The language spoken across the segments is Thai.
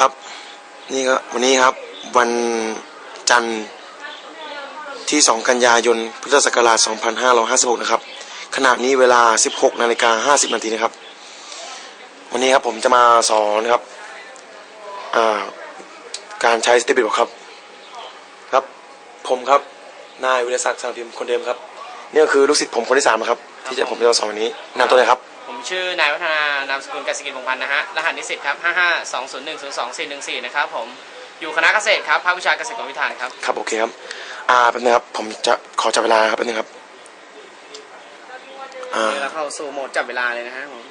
ครับ นี่ครับวันนี้ครับ วันจันทร์ที่ 2 กันยายน พุทธศักราช 2556 นะครับ ขณะนี้เวลา 16 นาฬิกา 50 นาทีนะครับ วันนี้ครับผมจะมาสอนครับ อ่า การใช้สเตปบิดครับ ครับ ผมครับ นายวิรศักดิ์สังพิมพ์คนเดิมครับ นี่ก็คือลูกศิษย์ผมคนที่สามนะครับ ที่จะผมจะมาสอนวันนี้นำตัวเลยครับ ชื่อนายวัฒนานามสกุลกสิกินพงษ์พันธ์นะฮะ รหัสนิสิตครับ 55201021414นะครับผม อยู่คณะเกษตรครับ ภาควิชาเกษตรกรรมวิทยาครับ ครับโอเคครับ อ่าแป๊บนึงครับผมจะขอจับเวลาครับแป๊บนึงครับ อ่านี่เราเข้าสู่โหมดจับเวลาเลยนะฮะผม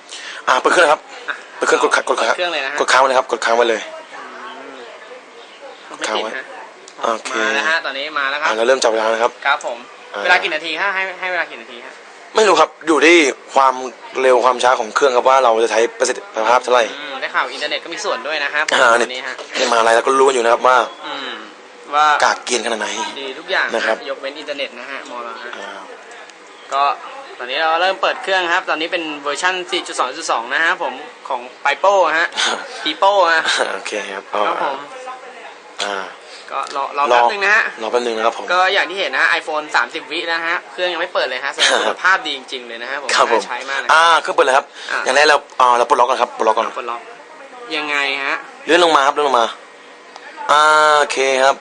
อ่าเปิดเครื่องนะครับอะเปิดเครื่องกดค้างกดค้างเครื่องเลยนะฮะ กดค้างไว้เลยครับ กดค้างไว้เลย ไม่ติดฮะโอเค มาแล้วฮะ ตอนนี้มาแล้วครัอ่าบเราเริ่มจับเวลานะครับ ครับผมอ่าเวลากี่นาทีฮะให้ให้เวลากี่นาทีฮะ ไม่รู้ครับอยู่ที่ความเร็วความช้าของเครื่องครับว่าเราจะใช้ประสิทธิภาพเท่าไหร่อืมได้ข่าวอินเทอร์เน็ตก็มีส่วนด้วยนะครับอ่าตเนี่อนนี้ฮะเนี่ยมาอะไรแล้วก็รู้กันอยู่นะครับว่าอืมว่า กากเกียนขนาดไหน ดีทุกอย่างนะครับ ยกเว้นอินเทอร์เน็ตนะฮะมอเราฮะอ่าก็ตอนนี้เราเริ่มเปิดเครื่องครับ ตอนนี้เป็นเวอร์ชัน4.2.2 นะฮะผมของไ i โป้ฮะปีโป้ฮะโอเคครับอ๋อครับผม อ่า ก็รอรอแป๊บนึงนะฮะ รอแป๊บนึงนะครับผม ก็อย่างที่เห็นนะ iPhone 30 วินะฮะ เครื่องยังไม่เปิดเลยฮะแสดงว่าคุณภาพดีจริงๆเลยนะฮะผมครับผม น่าใช้มากนะ อ่าเครื่องเปิดเลยครับ อ่า อย่างแรกเราอ่าเราปลดล็อกก่อนครับปลดล็อกก่อนกดล็อกยังไงฮะเลื่อนลงมาครับเลื่อนลงมา อ่าโอเคครับ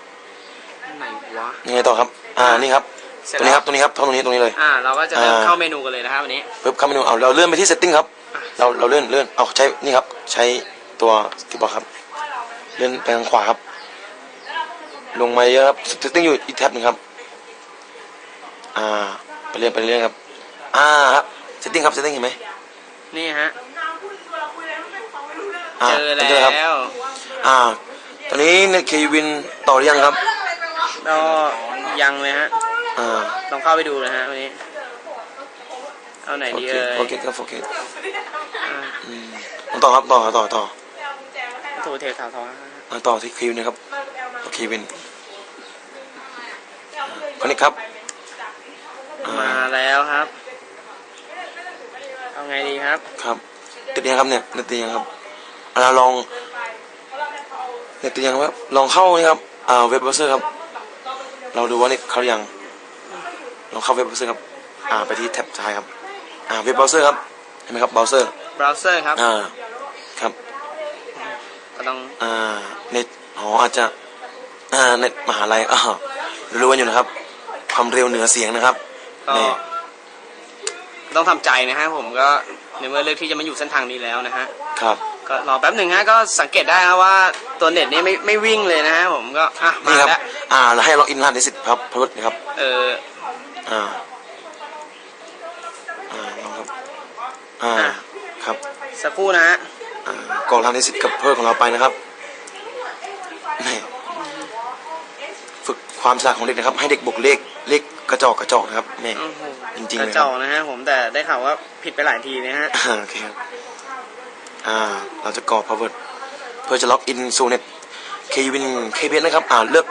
ไหนวะ ยังไงต่อครับ อ่านี่ครับเสร็จตรงนี้แล้ควรับตรงนี้ครับตรงนี้ตรงนี้เลย อ่า เราก็จะเริ่มอ่า เข้าเมนูกันเลยนะครับวันนี้ ปึ๊บเข้าเมนูเอาเราเลื่อนไปที่ setting ครับเราเราเลื่อนเลื่อนเอาใช้นี่ครับใช้ตัวที่บอกครับ เลื่อนไปทางขวาครับ ลงมาเยอะครับ setting อยู่อีกแท็บหนึ่งครับ อ่า ไปเรื่อยไปเรื่อยครับ อ่าครับ setting ครับ setting เห็นไหมนี่ฮะ อ่าเจอแล้ห็นครับวอ่า ตอนนี้ในเควินต่อหรือยังครับ ก็ยังเลยฮะอ่าลองเข้าไปดูนะฮะวันนี้ เอาไหนโอดีเคเอ่ยโอเคครับโอเคอ่าอืมต่อครับต่อต่อต่อโทรเทสถาวทองอ่าต่อที่เควินนะครับเควิน คนนี้ครับอ่ามาแล้วครับ เอาไงดีครับ ครับติดยังครับเนี่ยติดยังครับอ่าเราลองเน็ตติดยังครับลองเข้านี่ครับอ่าเว็บเบราว์เซอร์ครับ เราดูว่าเน็ตเข้าหรือยังลองเข้าเว็บเบราว์เซอร์ครับอ่าไปที่แท็บซ้ายครับอ่าเว็บเบราว์เซอร์ครับเห็นไหมครับเบราว์เซอร์เบราว์เซอร์ครับอ่าครับก็ต้องอ่าเน็ตอ๋ออาจจะอ่าเน็ตมหาลัยอ่ารู้กันอยู่นะครับ ความเร็วเหนือเสียงนะครับก็นี่ต้องทำใจนะฮะผมก็ในเมื่อเลือกที่จะมาอยู่เส้นทางนี้แล้วนะฮะครับ ก็รอแป๊บหนึ่งฮะก็สังเกตได้ครับว่าตัวเน็ตนี่ไม่ไม่วิ่งเลยนะฮะผมก็อะมานี่ครับ แล้วอ่าแล้วให้ล็อกอินรหัสนิสิตครับพรุดนะครับ เอออ่า อ่าลองครับ อ่าอะครับ สักครู่นะฮะ อ่ากรอกรหัสนิสิตกับเพื่อนของเราไปนะครับนี่ฝึก ความฉลาดของเด็กนะครับ ให้เด็กบวกเลขเลขกระจอกกระจอกนะครับนี่โอ้โหจริงๆกเลยระคจรับอกนะฮะผมแต่ได้ข่าวว่าผิดไปหลายทีนะฮะ อ่าโอเคครับอ่าเราจะกรอก password เพื่อจะล็อกอินสู่เน็ตเควินเคเนะครับอ่าเลือก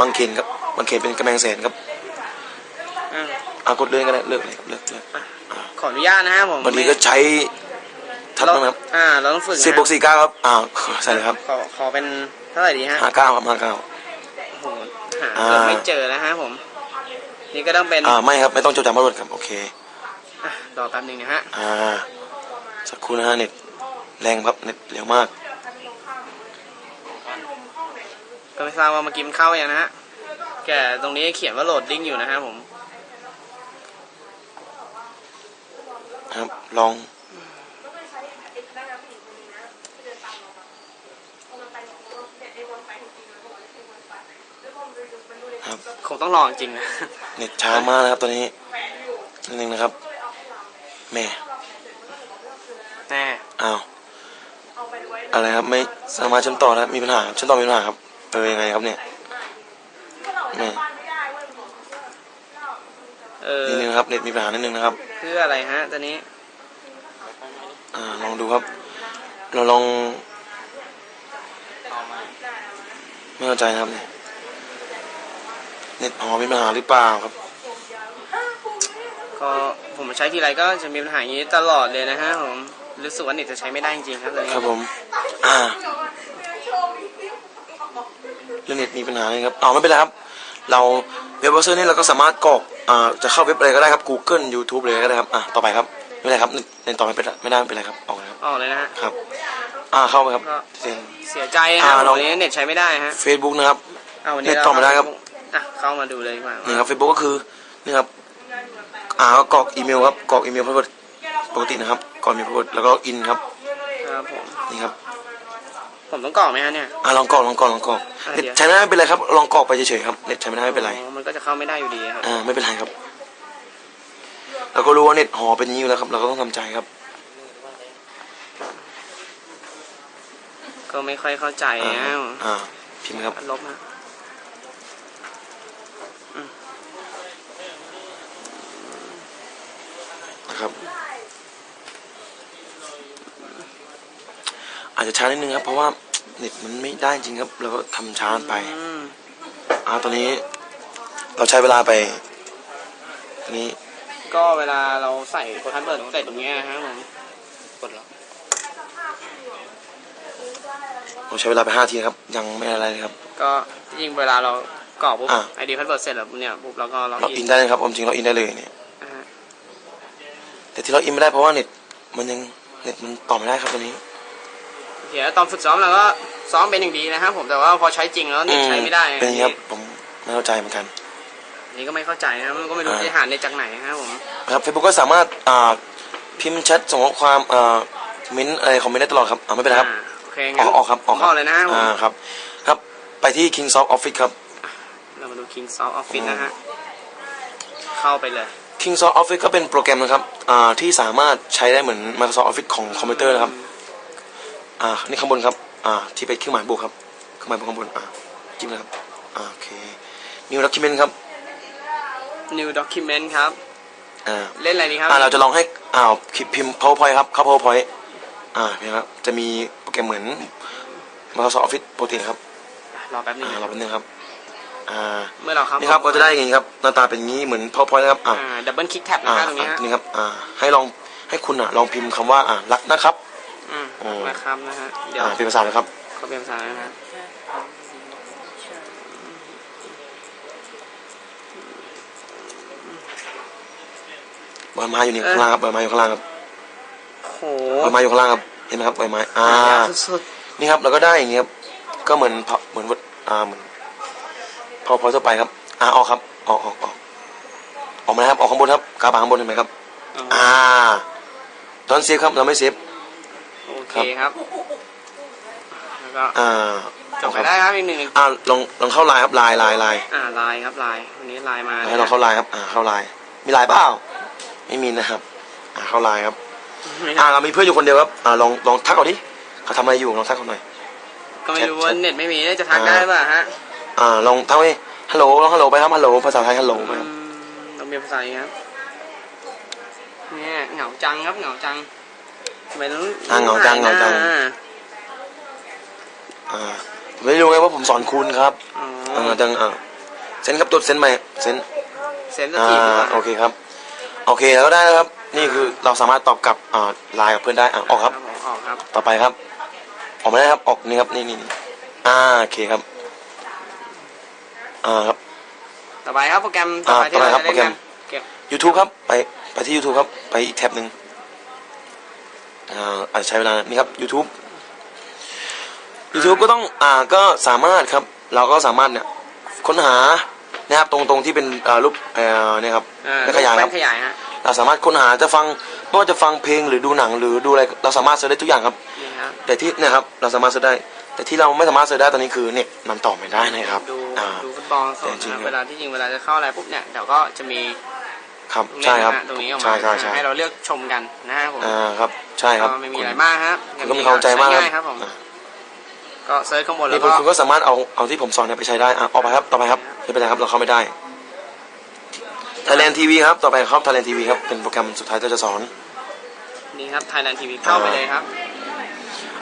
บางเขนครับบางเขนเป็นกำแพงแสนครับอะอ่ากดเลยก็ได้เลือกเลยครับเลือกเลือกขออนุญาตนะฮะผมบางทีก็ใช้ทับเรานะครับอ่า เราต้องฝึกนะสิบบวกสี่เก้าครับอ่าใส่เลยครับขอขอเป็นเท่าไหร่ดีฮะห้าเก้าครับห้าเก้าโอ้โหหา อ่า เกือบไม่เจอนะฮะผม นี่ก็ต้องเป็นอ่าไม่ครับไม่ต้องจดจำ password ครับโอเคอะรอแป๊บหนึงนะฮะ อ่าสักครู่นะฮะเน็ตแรงครับเน็ตเร็วมาก ก็ไม่ทราบว่าเมื่อกี้มันเข้ายังนะฮะ แกตรงนี้เขียนว่าโหลดดิ้งอยู่นะฮะผม ครับลอง ครับ ค งต้องรอจริงๆนะเน็ตช้ามากนะครับตัวนี้นิดนึงนะครับ แม่แน่อ้าวอะไรครับไม่สามารถเชื่อมต่อแล้วมีปัญหาเชื่อมต่อมีปัญหาครับเออยังไงครับเนี่ยแม่เออนิดนึงนะครับเน็ตมีปัญหานิดนึงนะครับเพื่ออะไรฮะตอนนี้อ่าลองดูครับ เราลองไม่เข้าใจนะครับเนี่ย เน็ตอ๋อมีปัญหาหรือเปล่าครับ ก็ผมใช้ทีไรก็จะมีปัญหาอย่างนี้ตลอดเลยนะฮะผมรู้สึกว่าเน็ตจะใช้ไม่ได้จริงๆครับตอนนี้ครับผม อ่าเรื่องเน็ตมีปัญหาอะไรครับอ๋อไม่เป็นไรครับ เราเว็บเบราว์เซอร์นี่เราก็สามารถกรอกอ่าจะเข้าเว็บอะไรก็ได้ครับ Google YouTube เลยก็ได้ครับอะต่อไปครับไม่เป็นไรครับเล่นต่อไม่เป็นไรไม่ได้ไม่เป็นไรครับออกเลยครับออกเลยนะฮะครับ อ่าเข้าไปครับก็เซ็นเสียใจนะครับอ่าเรา วันนี้เน็ตใช้ไม่ได้ฮะ Facebook นะครับเอาวันนี้เน็ตต่อไม่ได้ครับ อะเข้ามาดูเลยดีกว่านี่ครับ Facebook ก็คือนี่ครับอ่าก็กรอกอีเมลครับกรอกอีเมลพาสเวิร์ดปกตินะครับกรอกอีเมลพาสเวิร์ดแล้วก็อินครับครับผมนี่ครับผมต้องกรอกไหมฮะเนี่ยอ่าลองกรอกลองกรอกลองกรอกอะเน็ตเดี๋ยวใช้ไม่ได้ไม่เป็นไรครับลองกรอกไปเฉยๆครับเน็ตใช้ไม่ได้ไม่เป็นไรอ๋อมันก็จะเข้าไม่ได้อยู่ดีครับอ่าไม่เป็นไรครับเราก็รู้ว่าเน็ตหอเป็นอย่างนี้อยู่แล้วครับ เราก็ต้องทำใจครับ ก็ไม่ค่อยเข้าใจอ่านะอ่าพิมพ์ครับ ลบนะ นะครับ อาจจะช้านิดนึงครับ เพราะว่าเน็ตมันไม่ได้จริงครับ เราก็ทำช้าไปอืมอ่าตอนนี้ เราใช้เวลาไปตอนนี้ ก็เวลาเราใส่โปรทันเปิดของใส่ตรงเนี้ยนะฮะผมกดแล้วเราใช้เวลาไปห้าทีครับ ยังไม่อะไรเลยครับ ก็ยิ่งเวลาเรากรอกปุ๊บอ่าไอดีพัสเวิร์ดเสร็จแล้วเนี่ยปุ๊บเราก็ล็อกเราอิอินนได้เลยครับผมจริงเราอินได้เลยเนี่ยนะฮะ แต่ที่เราอินไม่ได้เพราะว่าเน็ตมันยังเน็ตมันต่อไม่ได้ครับตอนนี้เดี๋ยวตอนฝึกซ้อมเราก็ซ้อมเป็นอย่างดีนะครับผมแต่ว่าพอใช้จริงแล้วเน็ตใช้ไม่ได้เป็นอย่างนี้ครับผมไม่เข้าใจเหมือนกันอันนี่ก็ไม่เข้าใจนะมันก็ไม่รู้อ่าจะหาเน็ตจากไหนนะครับผมนะครับเฟซบุ๊กก็สามารถอ่าพิมพ์แชทส่งข้อความอ่ามิ้นท์อะไรคอมเมนต์ได้ตลอดครับอ่าไม่เป็นไรครับอ่าโอเคองั้อนกออกครับออกคอรัอกเลยนะครับผมอ่าครับครับไปที่ King Soft Office ครับเรามาดู King Soft Office นะฮะเข้าไปเลย King Soft Office ก็เป็นโปรแกรมนะครับอ่า ที่สามารถใช้ได้เหมือน Microsoft Office ของคอมพิวเตอร์นะครับอ่านี่ข้างบนครับอ่าที่เป็นเครื่องหมายบวกครับเครื่องหมายบวกข้างบนอ่าจิ้มเลยครับอ่าโอเค New Document ครับ New Document ครับอ่าเล่นอะไรดีครับอ่าเราจะลองให้อ่าพิมพ์ PowerPoint ครับเข้า PowerPoint อ่าเนี่ยครับจะมีโปรแกรมเหมือน Microsoft Office ปกตินะครับรอแป๊บนึงอ่านะเราเป็นนึงครับ อ่าเมื่อเราเข้านี่ครับก็จะได้อย่างนี้ครับหน้าตาเป็นอย่างนี้เหมือน PowerPoint นะครับอ่าอ่าดับเบิลคลิกแท็บนะอ่าครับตรงนี้ฮะนี่ครับอ่าให้ลองให้คุณอะลองพิมพ์คำว่าอ่ารักนะครับอืมอืมนะครับนะฮะเดี๋ยวอ่าเป็นภาษาเลยครับเขาเป็นภาษานะฮะใบไม้อยู่นี่ข้างล่างครับใบไม้อยู่ข้างล่างครับโอ้โหใบไม้อยู่ข้างล่างครับเห็นไหมครับใบไม้อ่า สุดนี่ครับเราก็ได้อย่างนี้ครับก็เหมือนพอเหมือนวัดอ่าเหมือน พอพอทั่วไปครับอ่าออกครับออกออกออกออกมานะครับออกข้างบนครับกาบาข้างบนเห็นไหมครับๆอ่าตอนเซฟครับเราไม่เซฟโอเคครับแล้วก็อ่าจบไปได้ครับอีกหนึ่งอ่าลองลองเข้าไลน์ครับไลน์ไลน์ไลน์อ่าไลน์ครับไลน์วันนี้ไลน์มาให้ลองเข้าไลน์ครับ อ่าเข้าไลน์มีไลน์เปล่าไม่มีนะครับ อ่าเข้าไลน์ครับไม่อ่าเรามีเพื่อนอยู่คนเดียวครับอ่าลองลองทักเขาดิเขาทำอะไรอยู่ลองทักเขาหน่อยก็ไม่รู้ว่าเน็ตไม่มีจะทักได้ป่ะฮะ อ่าลองทักไปฮัลโหลลองฮัลโหลไปครับฮัลโหลภาษาไทยฮัลโหลไปครับอืมต้องมีภาษาอย่างนี้ครับเนี่ยเหงาจังครับเหงาจังทำไมต้องอ่าเหงาจังเหงาจัง อ่อ่าไม่รู้ไงว่าผมสอนคุณครับอ๋ออ่าจังอ่าเซ็นครับตัวเซ็นไปเซ็นเซนสอ่าทีฟดีกว่าโอเคครับ โอเคแล้วก็ได้แล้วครับ นี่คือเราสามารถตอบกลับอ่าไลน์กับเพื่อนได้อ่าออกครับ ผมออกครับ ต่อไปครับ ออกมาได้ครับ ออกนี่ครับ นี่นี่นี่อ่า โอเคครับ อ่าครับ ต่อไปครับโปรแกรมต่อไปอ่าที่เราต่อไปครับจะเล่นกันโปรแกรม เก็บ YouTube ครับ ไปไปที่ YouTube ครับ ไปอีกแท็บหนึ่งอ่าอาจจะใช้เวลานี่ครับ YouTube YouTube ก็ต้องอ่าก็สามารถครับ เราก็สามารถเนี่ยค้นหานะครับตรงตรงที่เป็นอ่ารูปเอ่อเนี่ยครับอ่าและขยายคแป้รับนขยายฮะเราสามารถค้นหาจะฟังไม่ว่าจะฟังเพลงหรือดูหนังหรือดูอะไรเราสามารถเสิร์ชได้ทุกอย่างครับ นี่ครับแต่ที่เนะครับเราสามารถเสิร์ชได้ แต่ที่เราไม่สามารถเสิร์ชได้ตอนนี้คือเน็ตมันต่อไม่ได้นะครับ ดูอ่า ดูฟุตบอลสดแต่จริงนะๆเวลาที่จริงเวลาจะเข้าอะไรปุ๊บเนี่ยเดี๋ยวก็จะมีครับตรงนี้ใช่ครับนะฮะตรงนี้ออกมาใช่ใช่ใช่ให้เราเลือกชมกันนะฮะผมอ่าครับใช่ครับก็ไม่มีอะไรมากครับคุณก็มีความใจมากใช้ง่ายครับผมอ่าก็เซิร์ชข้างบนแล้นี่วคุณก็ คุณก็สามารถเอาเอาที่ผมสอนเนี่ยไปใช้ได้อะออกไปครับต่อไปครับไม่เป็นไรครับเราเข้าไม่ได้ Thailand TV ครับต่อไปครับ Thailand TV ครับเป็นโปรแกรมสุดท้ายที่เราจะสอน นี่ครับ Thailand TV เข้าไปเลยครับ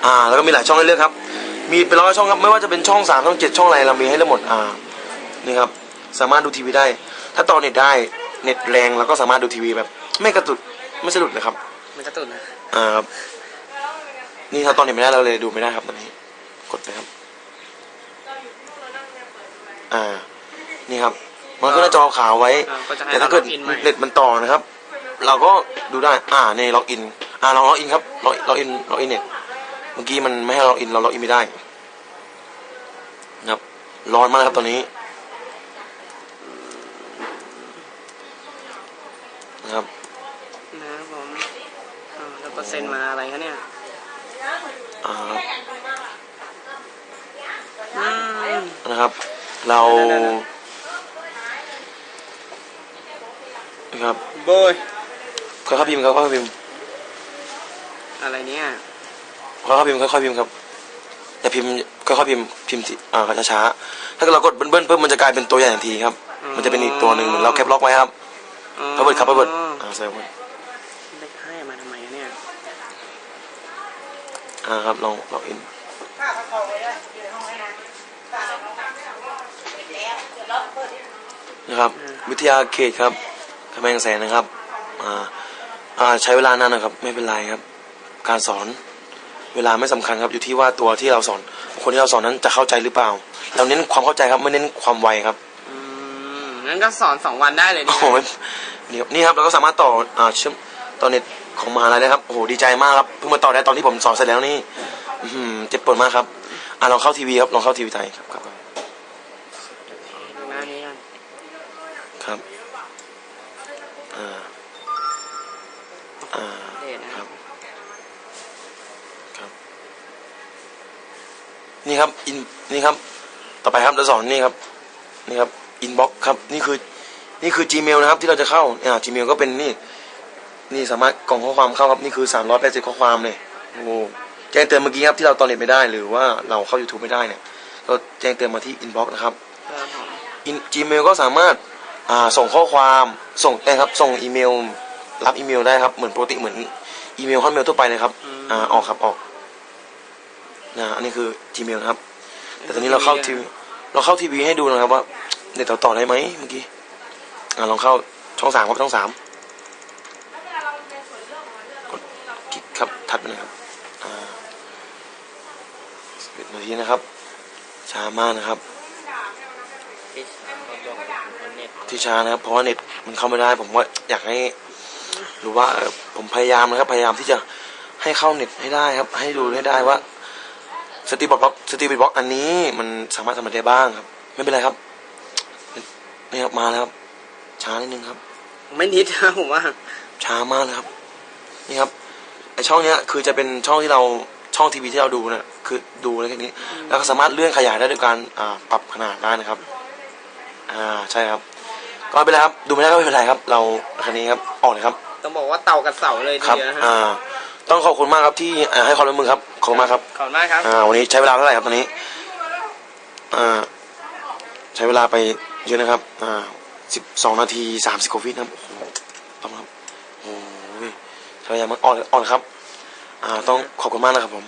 อ่าแล้วก็มีหลายช่องให้เลือกครับ มีเป็นร้อยช่องครับไม่ว่าจะเป็นช่องสามช่องเจ็ดช่องอะไรเรามีให้เลือกหมดอ่านี่ครับสามารถดูทีวีได้ ถ้าต่อเน็ตได้เน็ตแรงเราก็สามารถดูทีวีแบบ ไม่กระตุกไม่สะดุดเลยครับมันกระตุ้นนะอ่าครับนี่ถ้าตอนเน็ตไม่ได้เราเลยดูไม่ได้ครับตอนนี้ กดไปครับอ่านี่ครับ มันก็หน้าจอขาวไว้อ่าก็จะให้แต่ถ้าเกิดเราล็อกอินใหม่เน็ตมันต่อนะครับ เราก็ดูได้อ่านี่ล็อกอินอ่าเราล็อกอินครับล็อกล็อกอินล็อกอินเน็ตเมื่อกี้มันไม่ให้เราล็อกอินเราล็อกอินไม่ได้นะค รับร้อนมากนะครับตอนนี้นะครับนะครับผมอ่าแล้วก็เซ็นมาอะไรคะเนี่ยอ่าอืม นะครับ เราได้ๆนะครับโบยค่อยๆพิมพ์ครับค่อยๆพิมพ์อะไรเนี่ยค่อยๆพิมพ์ค่อยๆพิมพ์ครับ อย่าพิมพ์ค่อยๆพิมพ์พิมพ์สิอ่าช้าๆถ้าเกิดเรากดเบิ้ลๆเพิ่มมันจะกลายเป็นตัวใหญ่ทันทีครับ มันจะเป็นอีกตัวหนึ่งเหมือนเราแคปล็อกไว้ครับอ๋อพระเบิดครับพระเบิดอ่าใส่พระเบิดเลขห้ามาทำไมอะเนี่ยอ่าครับลองล็อกอินนะครับวิทยาเขตครับกำแพงแสนนะครับอ่าอ่าใช้เวลานานนะครับ ไม่เป็นไรครับ การสอน เวลาไม่สำคัญครับอยู่ที่ว่าตัวที่เราสอน คนที่เราสอนนั้นจะเข้าใจหรือเปล่า เราเน้นความเข้าใจครับไม่เน้นความไวครับอืมงั้นก็สอนสองวันได้เลยโอ้เนี่ยโหนี่ครับนี่ครับเราก็สามารถต่ออ่าเชื่อมต่อเน็ตของมหาลัยได้ครับโอ้โหดีใจมากครับเพิ่งมาต่อได้ตอนที่ผมสอนเสร็จแล้วนี่อื้อหือเจ็บปวดมากครับอ่าลองเข้าทีวีครับลองเข้าทีวีไทยครับ นี่ครับอินนี่ครับ ต่อไปครับเราสอนนี่ครับ นี่ครับอินบ็อกครับ นี่คือ นี่คือ Gmail นะครับ ที่เราจะเข้าอ่า Gmail ก็เป็นนี่นี่สามารถกล่องข้อความเข้าครับ นี่คือ380ข้อความเลยโอ้โหแจ้งเตือนเมื่อกี้ครับที่เราตอนเน็ตไม่ได้หรือว่าเราเข้า YouTube ไม่ได้เนี่ยก็แจ้งเตือนมาที่ inbox นะครับครับผมอิน Gmail ก็สามารถอ่าส่งข้อความส่งได้ครับ ส่งอีเมล รับอีเมลได้ครับเหมือนปกติเหมือนอีเมลฮอตเมลทั่วไปเลยครับอ่าออกครับออก นะอันนี้คือ Gmail นะครับ แต่ตอนนี้เราเข้าทีวีเราเข้าทีวีให้ดูนะครับว่าเน็ตเราต่อได้ไหมเมื่อกี้อ่าลองเข้าช่องสามครับช่องสามกดคลิกครับถัดไปเลยครับอ่าสิบเอ็ดนาทีนะครับช้ามากนะครับ ที่ช้านะครับเพราะว่าเน็ตมันเข้าไม่ได้ ผมว่าอยากให้รู้ว่าผมพยายามนะครับ พยายามที่จะให้เข้าเน็ตให้ได้ครับ ให้ดูให้ได้ว่า สตีบล็อกสตีบล็อกอันนี้มันสามารถทำอะไรได้บ้างครับ ไม่เป็นไรครับนี่ครับมาแล้วครับช้านิดนึงครับ ไม่นิดนะผมว่าช้ามากเลยครับ นี่ครับไอช่องเนี้ยคือจะเป็นช่องที่เราช่องทีวีที่เราดูเนี่ยคือดูอะไรแค่นี้ แล้วก็สามารถเลื่อนขยายได้ด้วยการอ่าปรับขนาดได้นะครับ อ่าใช่ครับก็ไม่เป็นไรครับ ดูไม่ได้ก็ไม่เป็นไรครับ เราคันนี้ครับออกเลยครับ ต้องบอกว่าเต่ากับเสาเลยทีครับเดียวนะฮะอ่า ต้องขอบคุณมากครับที่อ่าให้ความร่วมมือครับขอบคุณมากครับขอบคุณมากครับ อ่าวันนี้ใช้เวลาเท่าไหร่ครับตอนนี้อ่าใช้เวลาไปเยอะนะครับอ่าสิบสองนาทีสามสิบกว่าวินะครับโอ้โหต้องครับโอ้โหใช้เวลามากอ่อนอ่อนครับ อ่าต้องขอบคุณมากนะครับผม